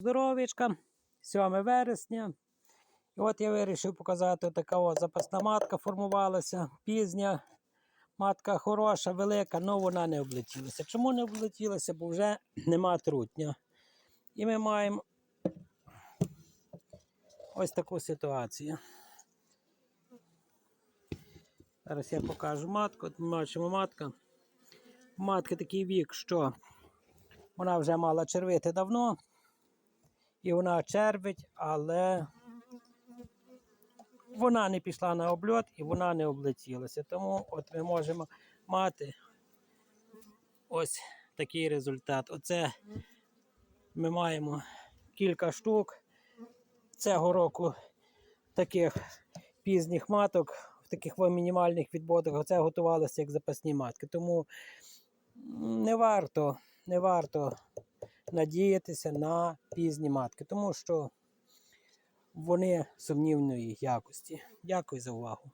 Здоровічка, 7 вересня. І от я вирішив показати така от запасна матка формувалася, пізня. Матка хороша, велика, але вона не облетілася. Чому не облетілася? Бо вже нема трутня. І ми маємо ось таку ситуацію. Зараз я покажу матку. От ми бачимо матка. Матки такий вік, що вона вже мала червити давно. І вона червить, але вона не пішла на обльот і вона не облетілася. Тому от ми можемо мати ось такий результат. Оце ми маємо кілька штук цього року таких пізніх маток, в таких мінімальних відводах. Оце готувалося як запасні матки. Тому не варто, не варто надіятися на пізні матки, тому що вони сумнівної якості. Дякую за увагу.